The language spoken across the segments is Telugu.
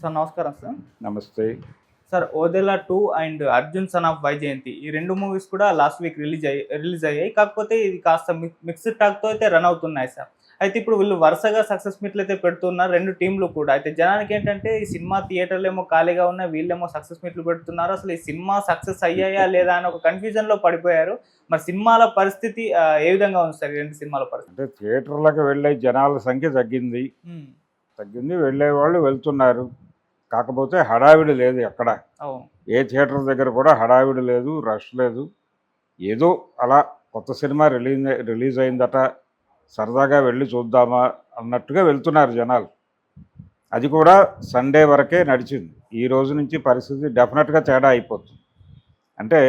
సార్ నమస్కారం సార్. నమస్తే. Sir Odela two and Arjun son of Vyjayanthi ఈ రెండు మూవీస్ కూడా లాస్ట్ వీక్ రిలీజ్ అయ్యి రిలీజ్ అయ్యాయి. కాకపోతే ఇది కాస్త మిక్స్డ్ టాక్తో అయితే రన్ అవుతున్నాయి సార్. అయితే ఇప్పుడు వీళ్ళు వరుసగా సక్సెస్ మీట్లు అయితే పెడుతున్నారు రెండు టీంలు కూడా. అయితే జనానికి ఏంటంటే ఈ సినిమా థియేటర్లు ఏమో ఖాళీగా ఉన్నాయి వీళ్ళేమో సక్సెస్ మీట్లు పెడుతున్నారు. అసలు ఈ సినిమా సక్సెస్ అయ్యాయా లేదా అని ఒక కన్ఫ్యూజన్లో పడిపోయారు. మరి సినిమాల పరిస్థితి ఏ విధంగా ఉంది సార్ ఈ రెండు సినిమాల పరిస్థితి? అంటే థియేటర్లకు వెళ్ళే జనాల సంఖ్య తగ్గింది. తగ్గింది వెళ్ళే వాళ్ళు వెళ్తున్నారు. కాకపోతే హడావిడి లేదు ఎక్కడ. ఏ థియేటర్ దగ్గర కూడా హడావిడి లేదు రష్ లేదు. ఏదో అలా కొత్త సినిమా రిలీజ్ రిలీజ్ అయిందట సరదాగా వెళ్ళి చూద్దామా అన్నట్టుగా వెళ్తున్నారు జనాలు. అది కూడా సండే వరకే నడిచింది. ఈ రోజు నుంచి పరిస్థితి డెఫినెట్గా తేడా అయిపోతుంది. అంటే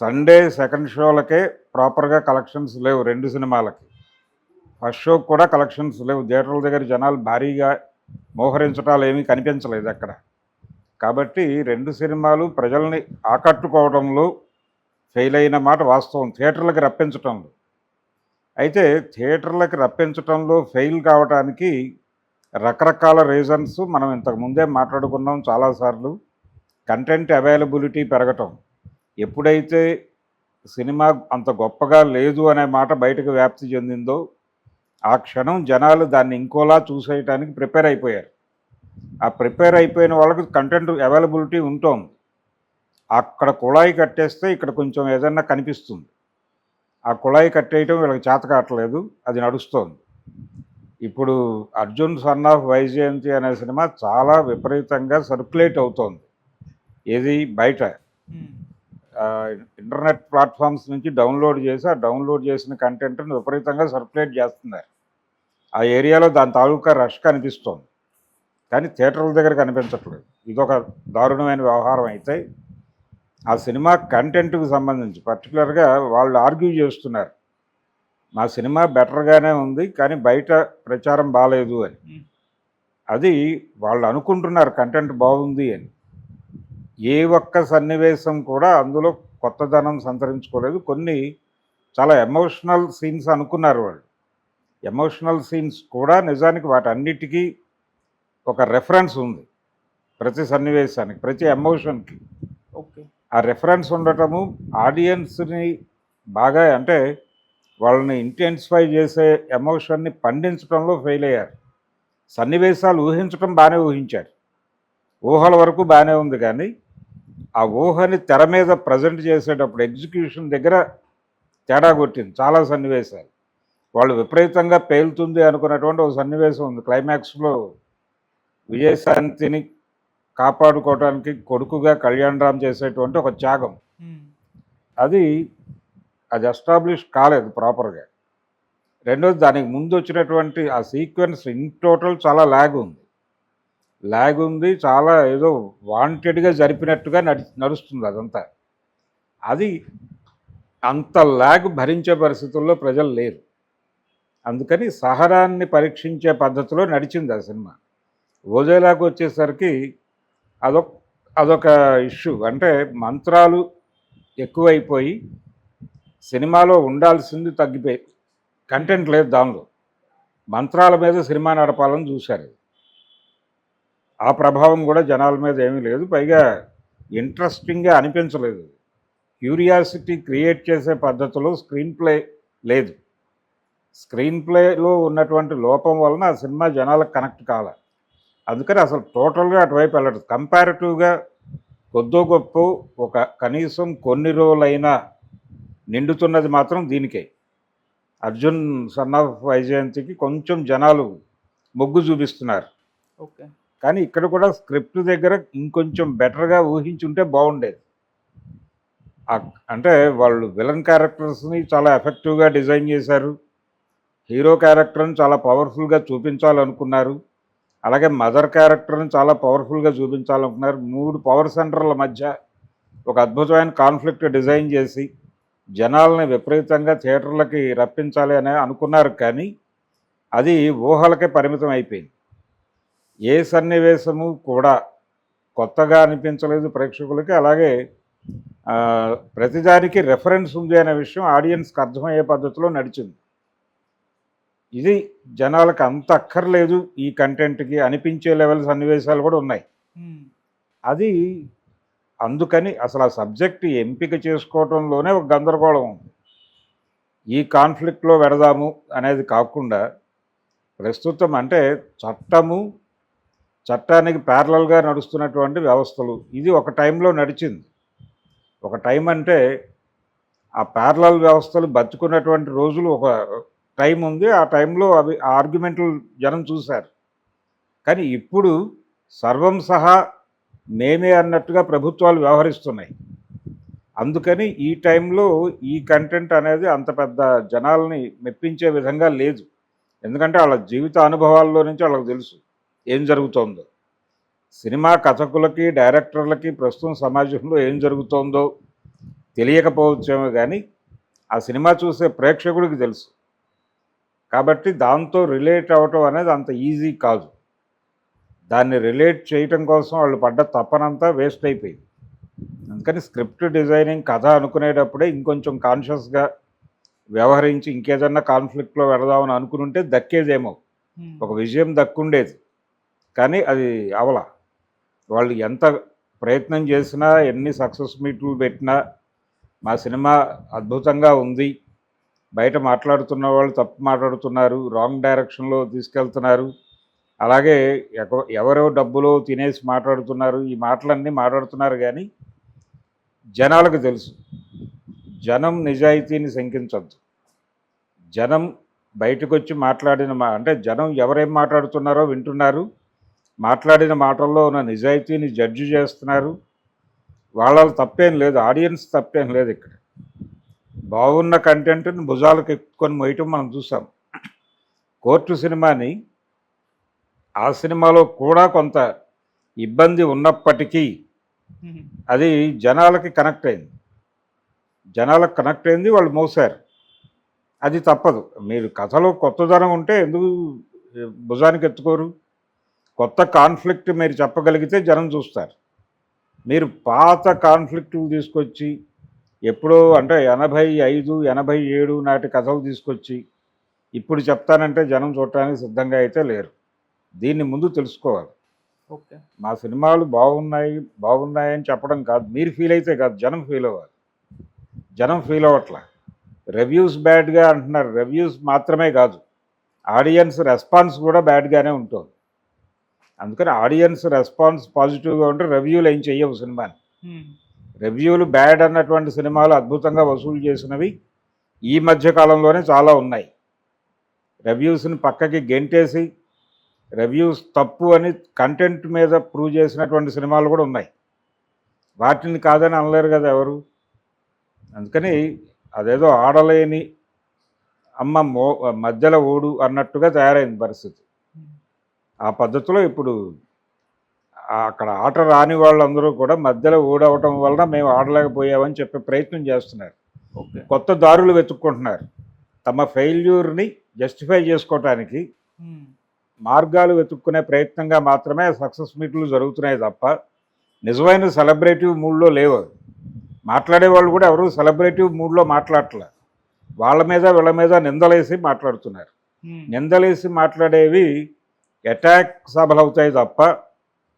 సండే సెకండ్ షోలకే ప్రాపర్గా కలెక్షన్స్ లేవు రెండు సినిమాలకి. ఫస్ట్ షోకి కూడా కలెక్షన్స్ లేవు. థియేటర్ల దగ్గర జనాలు భారీగా మోహరించటాలు ఏమీ కనిపించలేదు అక్కడ. కాబట్టి రెండు సినిమాలు ప్రజల్ని ఆకట్టుకోవడంలో ఫెయిల్ అయిన మాట వాస్తవం. థియేటర్లకు రప్పించటంలో. అయితే థియేటర్లకు రప్పించటంలో ఫెయిల్ కావడానికి రకరకాల రీజన్స్ మనం ఇంతకు ముందే మాట్లాడుకున్నాం చాలాసార్లు. కంటెంట్ అవైలబిలిటీ పెరగటం. ఎప్పుడైతే సినిమా అంత గొప్పగా లేదు అనే మాట బయటకు వ్యాప్తి చెందిందో ఆ క్షణం జనాలు దాన్ని ఇంకోలా చూసేయటానికి ప్రిపేర్ అయిపోయారు. ఆ ప్రిపేర్ అయిపోయిన వాళ్ళకి కంటెంట్ అవైలబిలిటీ ఉంటుంది. అక్కడ కుళాయి కట్టేస్తే ఇక్కడ కొంచెం ఏదన్నా కనిపిస్తుంది. ఆ కుళాయి కట్టేయటం వీళ్ళకి చేత కావట్లేదు అది నడుస్తోంది. ఇప్పుడు అర్జున్ సన్ ఆఫ్ వైజయంతి అనే సినిమా చాలా విపరీతంగా సర్క్యులేట్ అవుతోంది. ఏది బయట. ఇంటర్నెట్ ప్లాట్ఫామ్స్ నుంచి డౌన్లోడ్ చేసి ఆ డౌన్లోడ్ చేసిన కంటెంట్ని విపరీతంగా సర్క్యులేట్ చేస్తున్నారు ఆ ఏరియాలో దాని తాలూకా రష్ కనిపిస్తోంది. కానీ థియేటర్ల దగ్గర కనిపించట్లేదు. ఇదొక దారుణమైన వ్యవహారం అయితే ఆ సినిమా కంటెంట్కి సంబంధించి పర్టికులర్గా వాళ్ళు ఆర్గ్యూ చేస్తున్నారు. మా సినిమా బెటర్గానే ఉంది కానీ బయట ప్రచారం బాగాలేదు అని. అది వాళ్ళు అనుకుంటున్నారు కంటెంట్ బాగుంది అని. ఏ ఒక్క సన్నివేశం కూడా అందులో కొత్తదనం సంతరించుకోలేదు. కొన్ని చాలా ఎమోషనల్ సీన్స్ అనుకున్నారు వాళ్ళు. ఎమోషనల్ సీన్స్ కూడా నిజానికి వాటన్నిటికీ ఒక రెఫరెన్స్ ఉంది. ప్రతి సన్నివేశానికి ప్రతి ఎమోషన్కి. ఓకే. ఆ రెఫరెన్స్ ఉండటము ఆడియన్స్ని బాగా అంటే వాళ్ళని ఇంటెన్సిఫై చేసే ఎమోషన్ని పండించడంలో ఫెయిల్ అయ్యారు. సన్నివేశాలు ఊహించడం బాగానే ఊహించారు. ఊహల వరకు బాగానే ఉంది కానీ ఆ ఊహని తెర మీద ప్రజెంట్ చేసేటప్పుడు ఎగ్జిక్యూషన్ దగ్గర తేడా కొట్టింది. చాలా సన్నివేశాలు. వాళ్ళు విపరీతంగా పేలుతుంది అనుకున్నటువంటి ఒక సన్నివేశం ఉంది. క్లైమాక్స్లో విజయశాంతిని కాపాడుకోవడానికి కొడుకుగా కళ్యాణ్ రామ్ చేసేటువంటి ఒక త్యాగం. అది అది ఎస్టాబ్లిష్ కాలేదు ప్రాపర్గా. రెండోది దానికి ముందు వచ్చినటువంటి ఆ సీక్వెన్స్ ఇన్ టోటల్ చాలా ల్యాగ్ ఉంది. లాగ్ ఉంది చాలా ఏదో వాంటెడ్గా జరిపినట్టుగా నడి నడుస్తుంది అదంతా. అది అంత లాగ్ భరించే పరిస్థితుల్లో ప్రజలు లేరు. అందుకని సహరాన్ని పరీక్షించే పద్ధతిలో నడిచింది ఆ సినిమా. ఓజేలాకు వచ్చేసరికి అదొక అదొక ఇష్యూ అంటే మంత్రాలు ఎక్కువైపోయి సినిమాలో ఉండాల్సింది తగ్గిపోయి కంటెంట్ లేదు దానిలో. మంత్రాల మీద సినిమా నడపాలని చూశారు. ఆ ప్రభావం కూడా జనాల మీద ఏమీ లేదు. పైగా ఇంట్రెస్టింగ్గా అనిపించలేదు. క్యూరియాసిటీ క్రియేట్ చేసే పద్ధతిలో స్క్రీన్ ప్లే లేదు. స్క్రీన్ ప్లేలో ఉన్నటువంటి లోపం వలన ఆ సినిమా జనాలకు కనెక్ట్ కాల. అందుకని అసలు టోటల్గా అటువైపు వెళ్ళదు కంపారిటివ్గా కొద్దో గొప్ప ఒక కనీసం కొన్ని రోజులైనా నిండుతున్నది మాత్రం దీనికే. అర్జున్ సన్ ఆఫ్ వైజయంతికి కొంచెం జనాలు మొగ్గు చూపిస్తున్నారు. ఓకే. కానీ ఇక్కడ కూడా స్క్రిప్ట్ దగ్గర ఇంకొంచెం బెటర్గా ఊహించుంటే బాగుండేది. అంటే వాళ్ళు విలన్ క్యారెక్టర్స్ని చాలా ఎఫెక్టివ్గా డిజైన్ చేశారు. హీరో క్యారెక్టర్ని చాలా పవర్ఫుల్గా చూపించాలనుకున్నారు. అలాగే మదర్ క్యారెక్టర్ని చాలా పవర్ఫుల్గా చూపించాలనుకున్నారు. మూడు పవర్ సెంటర్ల మధ్య ఒక అద్భుతమైన కాన్ఫ్లిక్ట్ డిజైన్ చేసి జనాలని విపరీతంగా థియేటర్లకి రప్పించాలి అని అనుకున్నారు కానీ అది ఊహలకే పరిమితం అయిపోయింది. ఏ సన్నివేశము కూడా కొత్తగా అనిపించలేదు ప్రేక్షకులకి. అలాగే ప్రతిదానికి రెఫరెన్స్ ఉంది అనే విషయం ఆడియన్స్కి అర్థమయ్యే పద్ధతిలో నడిచింది. ఇది జనాలకు అంత అక్కర్లేదు ఈ కంటెంట్కి అనిపించే లెవెల్ సన్నివేశాలు కూడా ఉన్నాయి. అది అందుకని అసలు ఆ సబ్జెక్ట్ ఎంపిక చేసుకోవటంలోనే ఒక గందరగోళం ఉంది. ఈ కాన్ఫ్లిక్ట్లో పెడదాము అనేది కాకుండా ప్రస్తుతం అంటే చట్టము చట్టానికి ప్యారలల్గా నడుస్తున్నటువంటి వ్యవస్థలు. ఇది ఒక టైంలో నడిచింది. ఒక టైం అంటే ఆ ప్యారలల్ వ్యవస్థలు బతుకున్నటువంటి రోజులు ఒక టైం ఉంది. ఆ టైంలో అవి ఆ ఆర్గ్యుమెంట్లు జనం చూశారు. కానీ ఇప్పుడు సర్వం సహా మేమే అన్నట్టుగా ప్రభుత్వాలు వ్యవహరిస్తున్నాయి. అందుకని ఈ టైంలో ఈ కంటెంట్ అనేది అంత పెద్ద జనాల్ని మెప్పించే విధంగా లేదు. ఎందుకంటే వాళ్ళ జీవిత అనుభవాల్లో నుంచి వాళ్ళకి తెలుసు. ఏం జరుగుతోందో? సినిమా కథకులకి డైరెక్టర్లకి ప్రస్తుతం సమాజంలో ఏం జరుగుతోందో తెలియకపోవచ్చేమో కానీ ఆ సినిమా చూసే ప్రేక్షకుడికి తెలుసు. కాబట్టి దాంతో రిలేట్ అవ్వటం అనేది అంత ఈజీ కాదు. దాన్ని రిలేట్ చేయటం కోసం వాళ్ళు పడ్డ తపనంతా వేస్ట్ అయిపోయింది. అందుకని స్క్రిప్ట్ డిజైనింగ్ కథ అనుకునేటప్పుడే ఇంకొంచెం కాన్షియస్గా వ్యవహరించి ఇంకేదన్నా కాన్ఫ్లిక్ట్లో వెళదామని అనుకుని దక్కేదేమో. ఉమ్, ఒక విజయం దక్కుండేది. కానీ అది అవల. వాళ్ళు ఎంత ప్రయత్నం చేసినా ఎన్ని సక్సెస్ మీట్లు పెట్టినా మా సినిమా అద్భుతంగా ఉంది. బయట మాట్లాడుతున్న వాళ్ళు తప్పు మాట్లాడుతున్నారు రాంగ్ డైరెక్షన్లో తీసుకెళ్తున్నారు. అలాగే ఎవరో డబ్బులో తినేసి మాట్లాడుతున్నారు ఈ మాటలన్నీ మాట్లాడుతున్నారు కానీ జనాలకు తెలుసు. జనం నిజాయితీని శంకించద్దు. జనం బయటకు వచ్చి మాట్లాడిన మా అంటే జనం ఎవరేం మాట్లాడుతున్నారో వింటున్నారు. మాట్లాడిన మాటల్లో ఉన్న నిజాయితీని జడ్జి చేస్తున్నారు. వాళ్ళ తప్పేం లేదు ఆడియన్స్ తప్పేం లేదు ఇక్కడ. బాగున్న కంటెంట్ని భుజాలకు ఎక్కుకొని మోయటం మనం చూసాం. కోర్టు సినిమాని ఆ సినిమాలో కూడా కొంత ఇబ్బంది ఉన్నప్పటికీ అది జనాలకి కనెక్ట్ అయింది. జనాలకు కనెక్ట్ అయింది వాళ్ళు మోసారు అది తప్పదు. మీరు కథలో కొత్తదనం ఉంటే ఎందుకు భుజానికి ఎత్తుకోరు? కొత్త కాన్ఫ్లిక్ట్ మీరు చెప్పగలిగితే జనం చూస్తారు. మీరు పాత కాన్ఫ్లిక్టులు తీసుకొచ్చి ఎప్పుడో అంటే ఎనభై ఐదు ఎనభై ఏడు నాటి కథలు తీసుకొచ్చి ఇప్పుడు చెప్తానంటే జనం చూడటానికి సిద్ధంగా అయితే లేరు. దీన్ని ముందు తెలుసుకోవాలి. ఓకే. మా సినిమాలు బాగున్నాయి బాగున్నాయని చెప్పడం కాదు మీరు ఫీల్ అయితే కాదు జనం ఫీల్ అవ్వాలి. జనం ఫీల్ అవ్వట్లా. రివ్యూస్ బ్యాడ్గా అంటున్నారు రివ్యూస్ మాత్రమే కాదు ఆడియన్స్ రెస్పాన్స్ కూడా బ్యాడ్గానే ఉంటుంది. అందుకని ఆడియన్స్ రెస్పాన్స్ పాజిటివ్గా ఉంటే రివ్యూలు ఏం చెయ్యవు సినిమాని. రివ్యూలు బ్యాడ్ అన్నటువంటి సినిమాలు అద్భుతంగా వసూలు చేసినవి ఈ మధ్య కాలంలోనే చాలా ఉన్నాయి. రివ్యూస్ని పక్కకి గెంటేసి రివ్యూస్ తప్పు అని కంటెంట్ మీద ప్రూవ్ చేసినటువంటి సినిమాలు కూడా ఉన్నాయి. వాటిని కాదని అనలేరు కదా ఎవరు? అందుకని అదేదో ఆడలేని అమ్మ మో మధ్యలో ఓడు అన్నట్టుగా తయారైంది పరిస్థితి. ఆ పద్ధతిలో ఇప్పుడు అక్కడ ఆట రాని వాళ్ళందరూ కూడా మధ్యలో ఓడవటం వలన మేము ఆడలేకపోయామని చెప్పే ప్రయత్నం చేస్తున్నారు. ఓకే. కొత్త దారులు వెతుక్కుంటున్నారు. తమ ఫెయిల్యూర్ని జస్టిఫై చేసుకోవటానికి మార్గాలు వెతుక్కునే ప్రయత్నంగా మాత్రమే సక్సెస్ మీట్లు జరుగుతున్నాయి తప్ప నిజమైన సెలబ్రేటివ్ మూడ్లో లేవు. మాట్లాడే వాళ్ళు కూడా ఎవరు సెలబ్రేటివ్ మూడ్లో మాట్లాడట్లే. వాళ్ళ మీద వీళ్ళ మీద నిందలేసి మాట్లాడుతున్నారు. నిందలేసి మాట్లాడేవి अटैक सा सब अलव तप